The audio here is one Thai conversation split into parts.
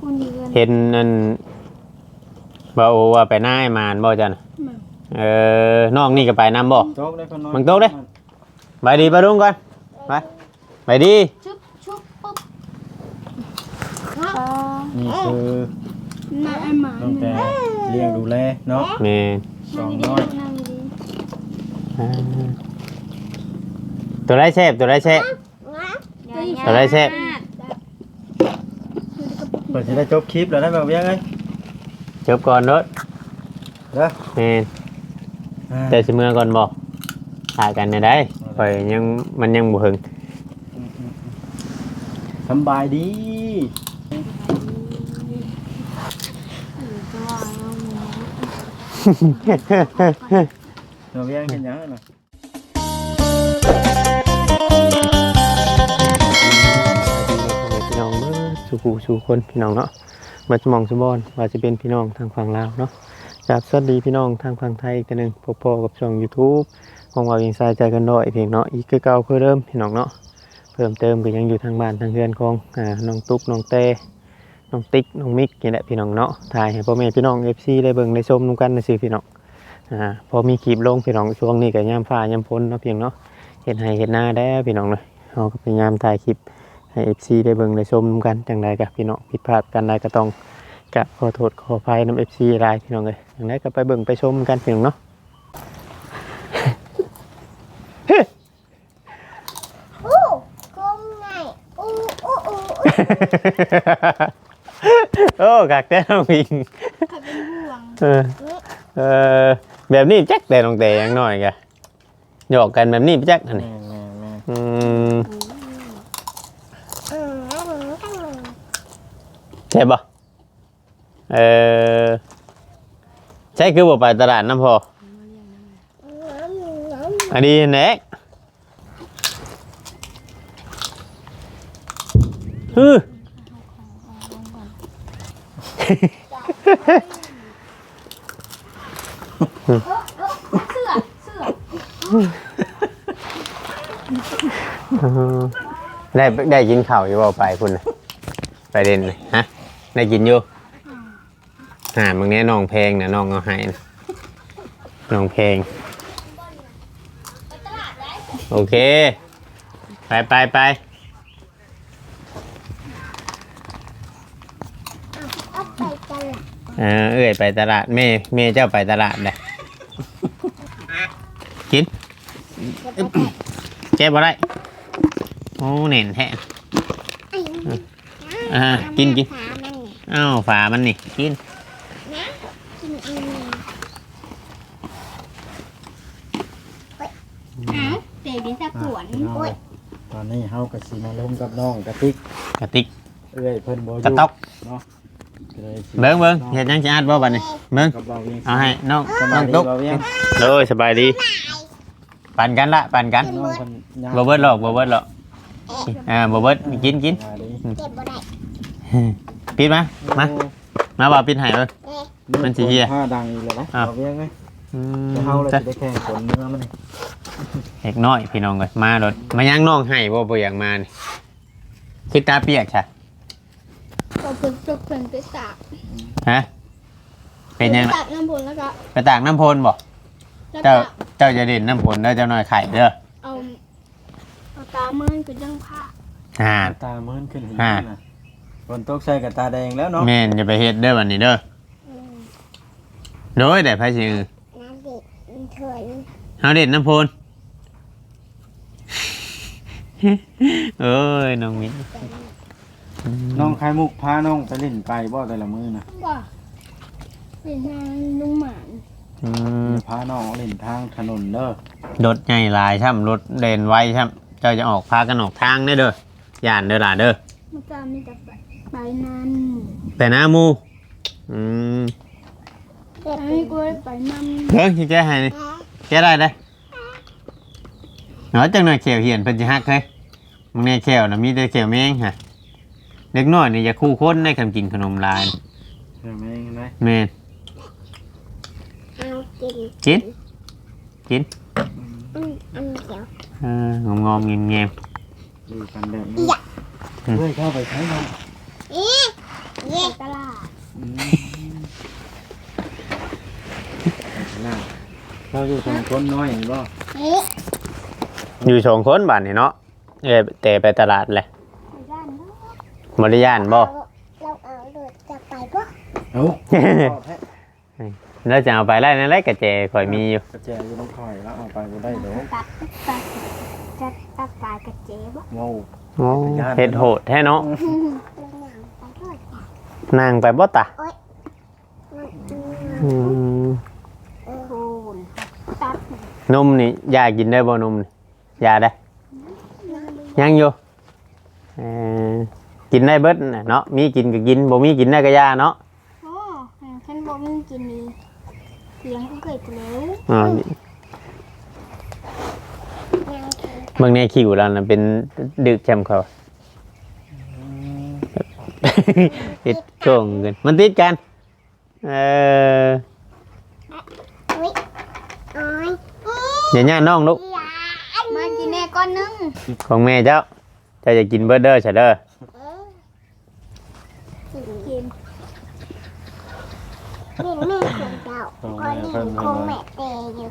คนเดือนเห็นนั่นบ่าว่าไปหน้าไอ้มานบ่จันมาเออน้องนี่ก็ไปนํบ่โจ๊กได้คนน้อยมึงโต๊ะเด้ ไปดีไปลุงก่อนไปไปดีชุบชุบปุ๊บนี่คือมาไอ้หมาตั้งแต่เลี้ยงดูแลเนาะแม่สองน้อยนั่งดีอ่าตัวไรแซ่บตัวไรแซ่บ ตัวไรแซ่บ เปิดจะได้จบคลิปแล้วได้แบบเวียงไงจบก่อนเด้อเด้อ แม่นอ่าแต่สิเมื่อก่อนบ่ถ่ายกันได้ได้ข่อยยังมันยังบ่ถึงสำบายดีเราเวียงเห็นยังไงน่ะ สู่ผู้สู่คนพี่น้องเนาะมาสมองสมบอนว่าจะเป็นพี่น้องทางฝั่งลาวเนาะจากสวัสดีพี่น้องทางฝั่งไทยอีกตัวหนึ่งพบๆกับช่อง YouTube ของว่าวิงซายใจกันด้อยเพียงเนาะอีกคือเก่าคือเดิมพี่น้องเนาะเพิ่มเติมก็ยังอยู่ทางบ้านทางเฮือนของอ่าน้องตุ๊กน้องเต้น้องติ๊กน้องมิกนี่แหละพี่น้องเนาะถ่ายให้พ่อแม่พี่น้อง FC ได้เบิ่งได้ชมนํกันในะสิพี่น้องอ่าพอมีคลิปลงพี่น้องช่วงนี้ก็ยามฟ้ายามฝนเนาะเพียงเนาะเฮ็ดให้เฮ็ดหน้าได้พี่น้องเนาะเฮาก็พยายามถ่ายคลิป ให้ FC ได้เบิ่งได้ชมกันจังใดกับพี่น้องผิดพลาดกันใดก็ต้องกะขอโทษขออภัยนำ FC หลายพี่น้องเลยจังใดก็ไปเบิ่งไปชมกันพี่น้องเนาะอู้กงไงอู้อู้อู้โอ้กักแต่น้องพิงขับเป็นห่วงเออเออแบบนี้แจ๊กแต่น้องแต่ยังน้อยกะหยอกกันแบบนี้แจ๊กอันนี้แม่แม่แม่อืมอืมแล้วหนูก็หนู ใช่ปะเออใช่คือบ่ไปตลาดน้ำพอน้ำน้ำอันนี้แหนฮึเสื้อเสื้อได้ได้กินข้าวอยู่บ่ไปคุณน่ะไปเด่นเลยฮะ ได้กินอยู่หามึงเนี้ยน้องเพลงนะน้องเอาให้นะน้องเพลง โอเค ไปไปไปเอาไปกันละเออเอ้ยไปตลาดแม่แม่เจ้าไปตลาดเลยกินเจ็บบ่ได้โอ้เน่นแท้อ่ากินกินขามันเนี่ย อ้าวฝามันนี่กินกินอันนี้อ้าวเตะดิสักขวนพี่น้องโอ้ยตอนนี้เฮากับสีมาลมกับน้องกระติกกระติกเอ้ยเพิ่นบ่อยู่กระต๊อกเนาะก็เลยสิเบิ้งเบิ้งเห็นยังจะอัดบ่บัดนี้เบิ้งกับบ่าวเวียงเอาให้น้องสน้บาอยงดีตุ๊กบ่าวเวียงโอ้ยสบายดีปั่นกันละปั่นกันน้องเพิ่นย่างบ่เบิดหรอกบ่เบิดหรอกอ่าบ่เบิดกินกินสบายดีเก็บบ่ได้ ปิดมามา มาบ่าวปิดให้เบิ่งมันสิเหี้ยผ้าดังอีกแล้วนะอ้าวบ่าวเวียงเอ้ยอืจะมเฮาเลยสิได้แข่งผลเนื้อมันนี่เด็กน้อยพี่น้องเอ้ยมารถมายังน้องให้บ่บ่อยากมานี่คือตาเปียกใช่ก็ฝึกฝึกเพิ่นไปสากฮะเป็นยังไปสากน้ำผลแล้วก็ไปตากน้ำพลบ่แล้วเจ้าก็เจ้าจะเด่นน้ำผลเด้อเจ้าน้อยไข่เด้อเอาเอาตาเมื่อนคือจังผ้าอ่า ตาเมินขึ้นเห็นอ่านะ ฝนตกใส่กับตาแดงแล้วเนาะแม่นอย่าไปเฮ็ดเด้อวันนี้เด้อโดยแต่ไผสิน้ำเด็กเถินเฮาเด่นน้ำพลเอ้ยน้องมิ้นน้องไข่มุกพาน้องไปเล่นไปบ่แต่ละมื้อน่ะว่าเป็นทางลุงหมานอืมพาน้องเล่นทางถนนเด้อรถใหญ่หลายช่ำรถเด่นไวช่ำเจ้าจะออกพากันออกทางได้อเด้อย่านเด้อล่ะเด้อ มันจะมีแต่ไป ไปนั่นไปหน้าหมูอืมไอ้กล้วยไปนั่นเฮ้ยสิแก้ให้นี่แก้ได้ได้เนาะจังหน่อยเขียวเหียนเพิ่นสิฮักเฮ้ยมึงเนี่ยเขียวน่ะมีแต่เขียวแมงฮะเด็กน้อยนี่อย่าคู่คนในคำกินขนมลายใช่ไหมเห็นไหมแม่นเอากินกินกินอืมอันเดียวเอองอมๆเงียบดูกันแบบนี้เฮ้ยเข้าไปใช้น้ องอีเย่ตลาดอืมน่าเราอยู่สองคนน้อยนี่บ่เอ๊ะอยู่สองคนบ้านนี่เนาะเอ้ยแต่ไปตลาดเลยด้านนอกบริยานบ่ เราเอารถจะไปปะเอ้าแล้วจะเอาไปไล่นั่นไล่กระเจข่อยมีอยู่กระแจอยู่น้องคอยแล้วเอาไปบ่ได้เด้อตัดตัดจะตัดปลายกระเจี๊ยบว้าวโอ้เฮ็ดโหดแท้เนาะ นางไปบ่ตะอืมอืมโอ้โหตัดนมนี่ยากินได้บ่นมนี่ยาได้ยังอยู่เอ่อกินได้เบิดน่ะเนาะมีกินก็กินบ่มีกินได้ก็ยาเนาะโอ้ฉันบอกมึงกินนี่เสียงก็เกิดแล้วอ๋อยังกินเบิ่งในคิวแล้วน่ะเป็นดึกแชมเขา ติดช่วงกันมันติดกันเอออุ้ยอ้อยอย่าย่าน้องลูกยายมากินแน่ก้อนนึงของแม่เจ้าเจ้าจะกินเบิดเด้อใช่เด้อกินกินนี่แม่ของเจ้าก้อนนี้คงแม่เตยอยู่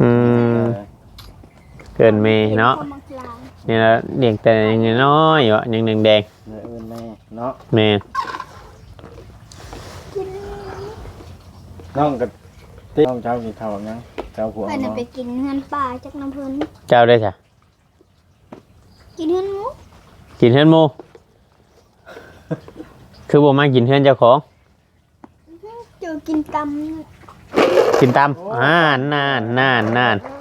อืมเกินเมเนาะคมังกลางนี่ละเด็กแต่ยังน้อยอยู่อะยังแดงเนื้อ เอิ้นแม่เนาะๆแม่กินน้องกับติ๊น้องเจ้ากินข้าวยังเจ้าผัวเพื่อนเนาะไปกินเงินป่าจากน้ำเพิ่นเจ้าได้จ้ะกินเงินหมูกินเฮือนหมูคือบ่มากินเฮือนเจ้าของ เจอกินตำกินตำอ่านานนานนานเขา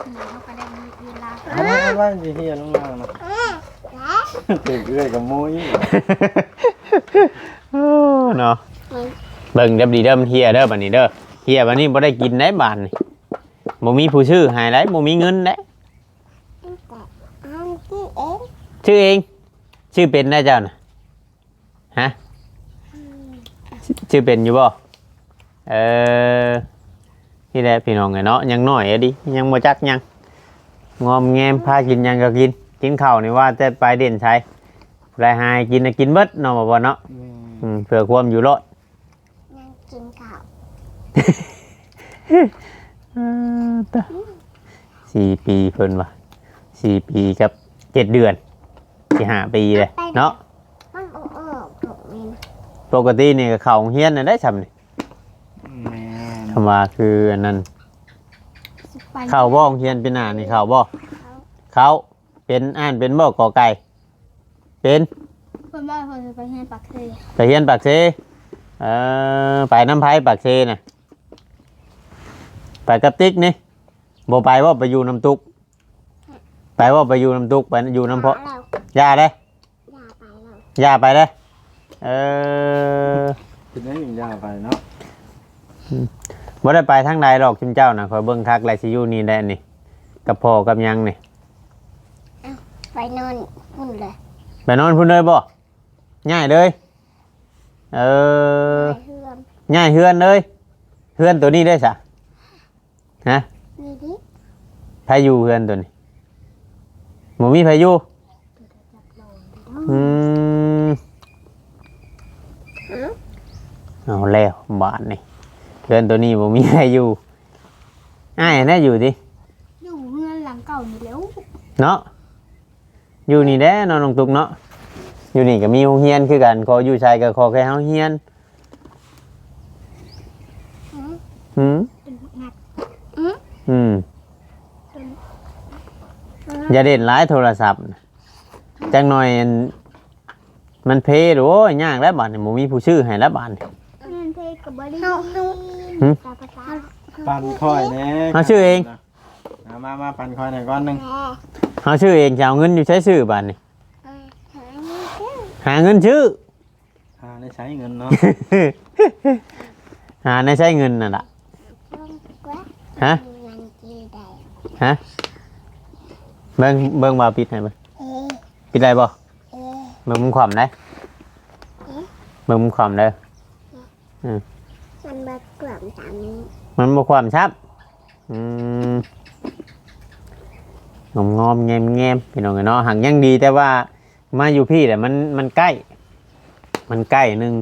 ก็ได้มีเวลาทำไมว่าสิเฮียลงมาเนาะตึกเอื้อยกับมุ้ย โอ้เนาะเบิ่งเดับดีเด้อมันเฮียเด้อบัดนี้เด้อเฮียบัดนี้บ่ได้กินได้บานนี่บ่มีผู้ชื่อให้ได้บ่มีเงินได้ชื่อเอง ชื่อเป็นได้เจ้าน่ะฮะชื่อเป็นอยู่บ่เออนี่แหละพี่น้องไงเนาะยังน้อยอะดิยังบ่จักยังงอมแงมพากินยังก็กิน กินข้าวนี่ว่าแต่ไปเด่นใชัย รายหายกินน่ะกินเบิดเนาะบ่บ่เนาะอืมเพื่อความอยู่รอดนั่งกินข้าวสี่ปีเพิ่นว่ะสี่ปีกับเจ็ดเดือนสี่ห้าปีเลยเนาะมันออกออกถูกไหมนะปกตินี่ก็เข้าโรงเฮียนน่ะได้ซำนี่แม่คำว่าคืออันนั้นสิไปเข้าบ่โรงเฮียนเป็นหน้านี่เข้าบ่เข้าเป็นอ่านเป็นบ่กอไก่ เป็นเพื่อนบ้านเพื่อนจะไปเฮียนปากเซไปเฮียนปากเซเออไปน้ำไผปากเซน่ะไปกับติ๊กนี่บ่ไปว่าไปอยู่น้ำตุก ไปว่าไปอยู่น้ำตุกไปอยู่น้ำเพาะแล้วยาได้ยาไปแล้วยาไปได้เออกินได้ยิงยาไปเนาะบ่ได้ไปทางใดหรอกชิมเจ้านะคอยเบิ่งคักไรสิอยู่นี่ได้นี่กับพ่อกับหยังนี่ไปนอนพุ่นเลย ไปนอนพุ่นเลยบ่ง่ายเลยเออไปเฮือนง่ายเฮือนเลยเฮือนตัวนี้ได้สะฮะนี่ดิพายุเฮือนตัวนี้บ่มีพายุอืมเอาแล้วบาทนี่เฮือนตัวนี้บ่มีพายุอ้ายน่าอยู่ดิอยู่เฮือนหลังเก่านี่แล้วเนาะอยู่นี่แหละเนอนลงตุกเนาะ อยู่นี่ก็มีโรงเรียนคือกันขออยู่ชายก็ขอแค่เฮาเฮียนหืมเป็นงัดอืมอย่าเด่นหลายโทรศัพท์น่ะจังหน่อยอันมันเพหรือว่ายากแล้วบาดนี่บ่มีผู้ชื่อให้แล้วบาดนี่เงินเพกับบริษัทหึตาภาษาปันค่อยแน่เอาชื่อเองมามามาปันค่อยหน่อยก้อนหนึงแม่เฮาชื่อเองจะเอาเงินอยู่ใช้ชื่อบาดนี่ หาเงินซื้อหาเงินชื่อ หาได้ใช้เงินเนาะ หาในใช้เงินน่ะล่ะต้องกว่าฮะเงินจีได้ฮะ เบิ่งเบิ่งบ่าปิดให้เบิ่งเอ๊ะปิดได้บ่เอ๊ะเบิ่งมุมความได้เบิ่งมุมความได้อมันบัดกล่อมตามนี้มันบ่ความชับอืมงอมงอมๆแงมแงมๆพี่น้องเนาะหังยังดีแต่ว่า มาอยู่พี่แต่มันมันใกล้ มันใกล้หนึง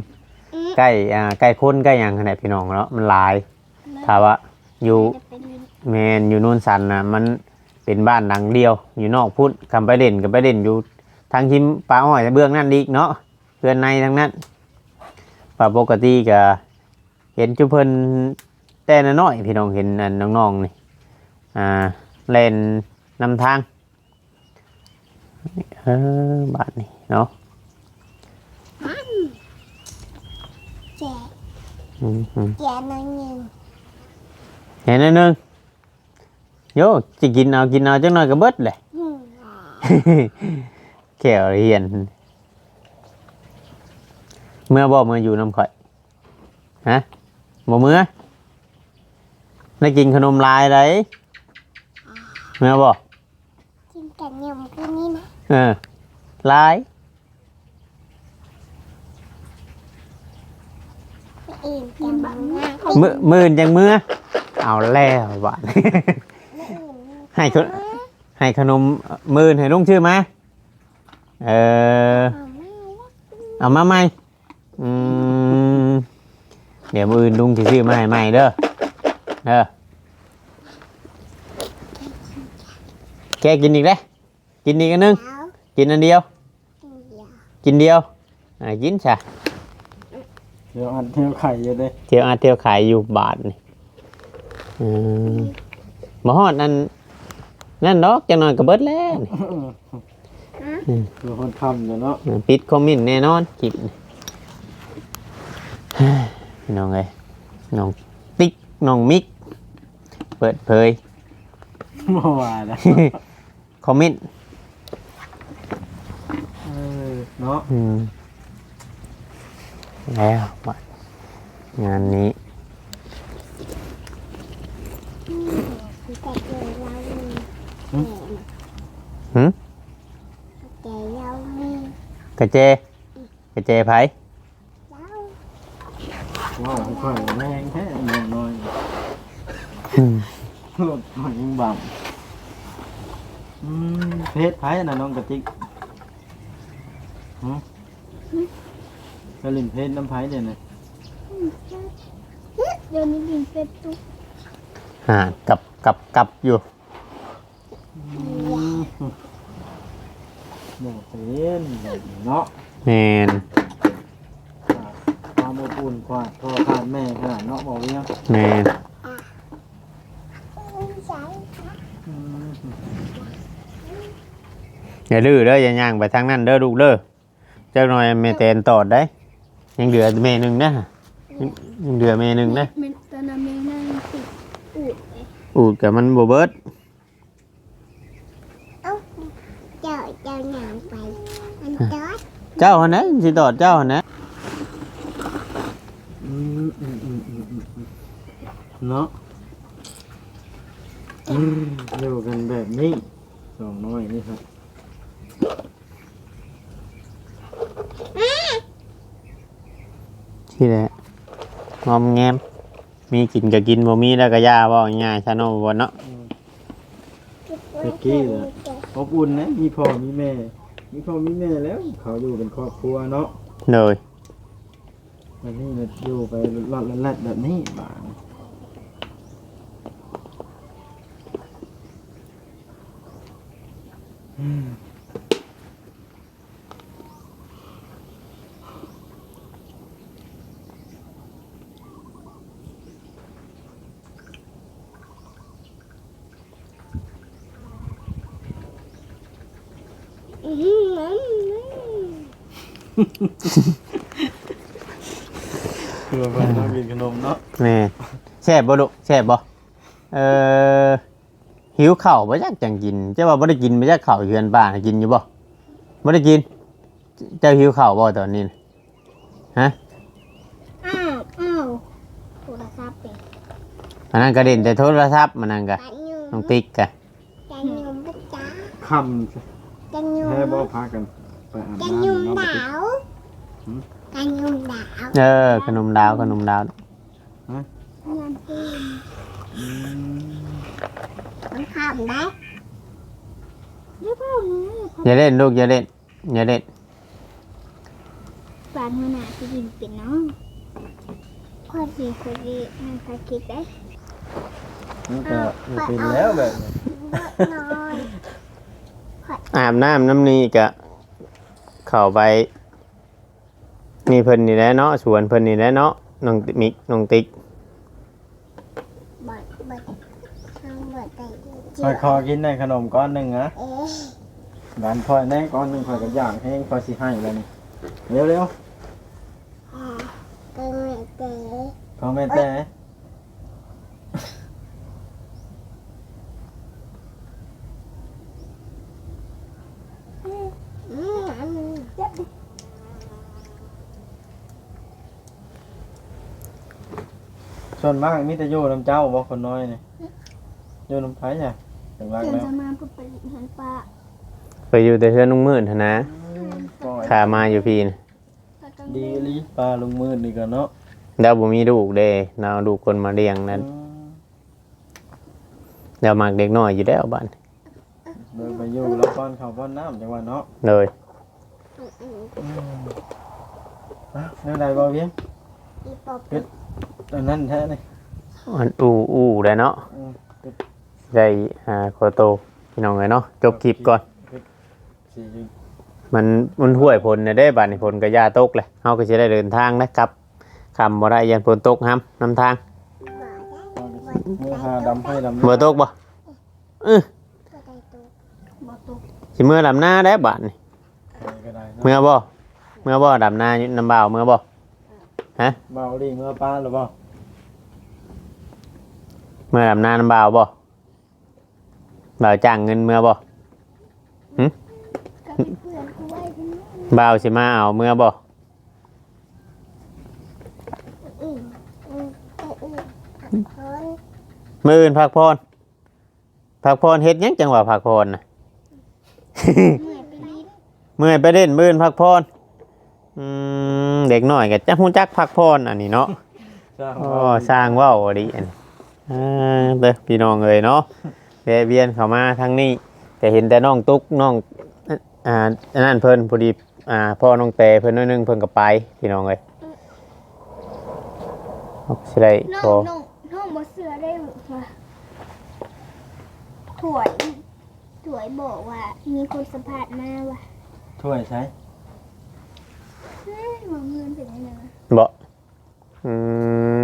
อืมใกล้อ่าใกล้คนใกล้หยังขนาดพี่น้องเนาะมันหลายถ้าว่าอยู่จะเป็นแมนอยู่นู่นสันนะมันเป็นบ้านหลังเดียว อยู่นอกพุทธคำไปเด่นกับไปเด่นอยู่ทางชิมปลาอ้อยเบื้องนั่นอีกเนาะเพื่อนในทั้งนั้นปลาปกติก็เห็นจุเพิ่นแต่น้อยๆพี่น้องเห็นอันน้องๆนี่อ่าเล่นนำทาง เออบาทนี่เนาะแจกอืมอืมแจกน้อยหนึ่งเห็นอันหนึงโยจะกินเอากินเอาจังหน่อยก็เบิดเลย อืมแก้วเรียน เมื่อบอกเมื่ออยู่น้ำข่อยฮะบอกเมื่อได้กินขนมลายไรเมื่อบอกกินแต่ยมคืนนี้นะ เออลายไปอื่นแต่บางหน้ามือมื่นจังเมื่อเอาแล้วบ้านให้คนให้ขนมมื่นให้ลุงชื่อมาเออ เอามาใหม่อืมเดี๋ยวมืออื่นลุงจะซื้อมาให้ใหม่เด้อ เด้อแกกินอีกเลยกินอีกอันหนึงแล้ว กินอันเดียวเดียว กินเดียวอ่ากินซะเดี๋ยวอันเที่ยวไข่อยู่เด้เที่ยวอาเที่ยวขายอยู่บาทนี่อืมมาฮอดนั่นนั่นดอกจังหน่อยก็เบิดแล้วนี่คือคนทำอยู่เนาะปิดคอมเมนต์แน่นอนคลิปนี่เฮ้ยพี่น้องเอ้ยน้องติ๊กน้องมิก เปิดเผย เมื่อวานนะ คอมเมนต์ เออ เนาะอืมแล้วบัดงานนี้แต่เจอเรามีหืมแต่เรามีกระเจกระเจไผเราว่าค่อยๆแรงแท้แรงน้อยอืมรถมันยังบังอืมเพชรไผ่น่ะน้องกระติก หืมไปเลินเพชรน้ำไผ่เดี๋ยวนี้เดี๋ยวนี้กินเป็ดตุ๊กอ่ากับกับกับอยู่โมเป็นแบบนี้เนาะแมนความอบอุ่นกว่าพ่อขาดแม่ขนาดเนาะบอกเรียงแมนใช่อืมอย่าดื้อเด้ออย่าย่างไปทางนั้นเด้อลูกเด้อเจ้าหน่อยแม่แตนตอดได้ ยังเหลือแม่หนึ่งนะยังยังเหลือแม่หนึ่งนะมันตอนนั้นมันนั่งติดอูดเลยอูดกับมันโบเบิดเอ้าเจ้าเจ้าหนางไปมันจอดเจ้าหันนะสิตอดเจ้าหันนะอืมอืมอืมอืมอืมอืมเนาะอืมอยู่กันแบบนี้สองน้อยนี่ครับ ที่แหละงอมแงม มีกินก็กินบ่มีแล้วก็ยาบ่ง่ายๆซะเนาะบ่เนาะอบอุ่นนะมีพ่อมีแม่ มีพ่อมีแม่แล้ว เขาอยู่เป็นครอบครัวเนาะเลยวันนี้เนี่ยอยู่ไปรอดละแลดแบบนี้บ้างอืม อื้อหือ คือว่าเพิ่นต้องกินขนมเนาะแม่แซ่บบ่ลูกแซ่บบ่เอ่อหิวข้าวบ่จักจังกินเจ้าว่าบ่ได้กินบ่จักข้าวเฮือนป้าน่ะกินอยู่บ่บ่ได้กิน เจ้าหิวข้าวบ่ตอนนี้น่ะฮะอ้าวอ้าวโทรศัพท์ไปอันนั้นก็เด่นแต่โทรศัพท์มันนั่นก็กันยุงน้องติ๊กกะกันยุงปะจ๊ะคำกันยุงแค่บ่พากันไป อาบกันน้ำยุงเนาะดาวหืมกันยุงดาวเออ ขนมดาวขนมดาว เงินปืนอืมมันขำได้เดี๋ยวพ่อมืออย่าเล่นลูกอย่าเล่นอย่าเล่นปานมือหนาจะยินเป็นน้องข้อดีคือดีมันภาคิดได้มันก็อยู่เป็นแล้วแบบนี้ น้อยอาบน้ำน้ำนี่ก็ เข้าไปนี่เพิ่นนี่แหละเนาะสวนเพิ่นนี่แหละเนาะน้องมิกน้องติ๊กบัดบัดทางบัดแต่เจีคอยคอกินได้ขนมก้อนหนึ่งนะเอ๊ะบ้านคอยได้ก้อนหนึ่งคอยกับย่างให้คอยสิให้แล้วนี่เร็วเร็วอ่าเกินเลยเต๋ๆของแม่แต่ อืมอันนี้เจ็บ ส่วนมากมีแต่อยู่น้ำเจ้าบ่คนน้อยนี่อยู่น้ำไผ่จ้ะถึงรักเกินแล้วจะมาเพื่อไปเห็นปลาไปอยู่แต่เฮือนลุงมืดหั้นนะปล่อยขามาอยู่พี่นะก็ต้องดีอีหลีปลาลุงมืดนี่ก็เนาะแล้วบ่มีลูกเด้เราดูกคนมาเลี้ยงนั้นอืมแล้วมักเด็กน้อยอยู่แล้วบ้านเดินไปอยู่แล้วป้อนข้าวป้อนน้ำจังหวะเนาะเลยอืมอืมอะเรื่องใดบ่เพียงอีปอบ อันนั้นแท้นี่อันอู้อู้ได้เนาะอืมได้อ่าโคโตพี่น้องเลยเนาะจบคลิปก่อน สี่จุดมันมันห่วยผลเนี่ยได้บาดนี่ผลก็ย่าตกเลยเฮาก็สิได้เดินทางนะครับคำบ่ได้ยันฝนตกห้ำนำทางมือหาดำให้ดำบ่ตกบ่อื้อก็ได้ตัวบ่ตกสิเมื่อดำหน้าได้บาดนี่ก็ได้เนาะเมื่อบ่เมื่อบ่ดำหน้าอยู่น้ำบ่าวเมื่อบ่ เบาดีเมื่อป้าหรือเปล่าเมื่อดำหน้าน้ำบ่าวบ่บ่าวจ้างเงินเมื่อบ่ก็เป็นเพื่อนกูไว้ที่นี่บ่าวสิมาเอาเมื่อบ่อืมอืมเอ้ยอืมเฮ้ยมื้ออื่นพักพรพักพรเฮ็ดหยังจังหวะพักพรน่ะ เมื่อยไปลิ้นเมื่อยไปเล่นมื่นพักพรอืม เด็กน้อยก็จะฮู้จักพักพรอันนี้เนาะจ้าโอ้สร้างเว้าอะดิอันนี้อ่าเด้อพี่น้องเอ้ยเนาะแวะเวียนเข้ามาทางนี้แต่เห็นแต่น้องตุ๊กน้องอ่าอันนั้นเพิ่นพอดีอ่าพ่อน้องแต่เพิ่นน้อยหนึงเพิ่นก็ไปพี่น้องเอ้ยเอาสิได้น้องพอน้องน้องบ่เสือได้ว่าถวยถวยบอกว่ามีคนสัมภาษณ์มาว่าถ้วยใช้ เฮ้ยว่าเงินเป็นยังไงวะบ่อืม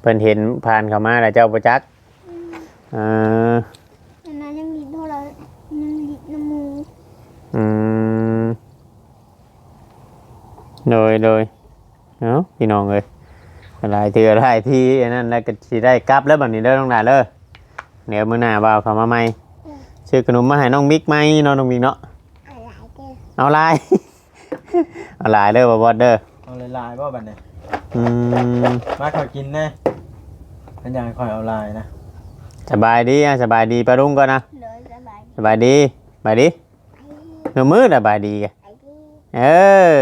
เพิ่นเห็นผ่านเข้ามาแล้วเจ้าบ่จักอ่าอันนั้นยังมีโทรยังมีน้ำมูอืมโดยโดยเนาะพี่น้องเลยหลายเถื่อหลายทีอันนั้นแล้วก็สิได้กลับแล้วแบบนี้เด้อน้องหลานเด้อเดี๋ยวมื้อหน้าบ่าวเข้ามาใหม่ซื้อขนมมาให้น้องมิกไหมเนาะน้องมิกเนาะ อะไรเด้อ เอาหลาย เอาหลายเด้อบ่บอดเด้อเอาลายๆบ่บัดเนี่ยอืมมาขอกินแน่อันอย่างคอยเอาลายนะสบายดีอะสบายดีปะรุงก่อนนะเลยสบายสบายดีสบายดีหนูมือสบายดีกะไอ้ที่เออ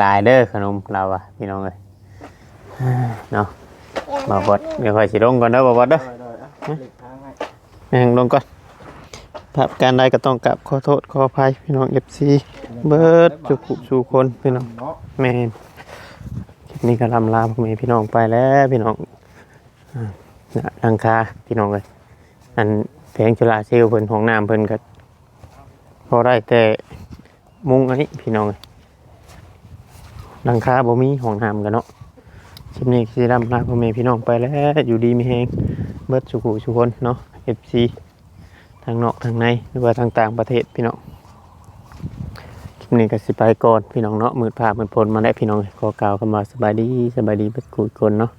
หลายๆเด้อขนมเราอะพี่น้องเลยเนาะมาบดเดี๋ยวค่อยสิลงก่อนเด้อบ่บดเด้อได้ได้อะหลีกทางให้ นั่งลงก่อน ภาพการใดก็ต้องกลับขอโทษขออภัยพี่น้อง FC เบิร์ดจุกุสู่คนพี่น้องแมนคลิปนี้ก็ลำลาพ่อแม่พี่น้องไปแล้วพี่น้องอ่าน่ะดังคาพี่น้องเลยอันแผงจุฬาเซลเพิ่นห้องน้ำเพิ่นก็พอได้แต่มุ้งอันนี้พี่น้องเลยดังคาบ่มีห้องน้ำกันเนาะคลิปนี้สิลำลาพ่อแม่พี่น้องไปแล้วอยู่ดีมีแฮงเบิร์ดสุขุสุคนเนาะ FC ทางนอกทางในหรือว่าทางต่างประเทศพี่น้องคลิปนี้ก็สิไปก่อนพี่น้องเนาะมืดภาพมืดพลมาแล้วพี่น้องขอกล่าวคำว่าสบายดีสบายดีเป็นกูดคนเนาะ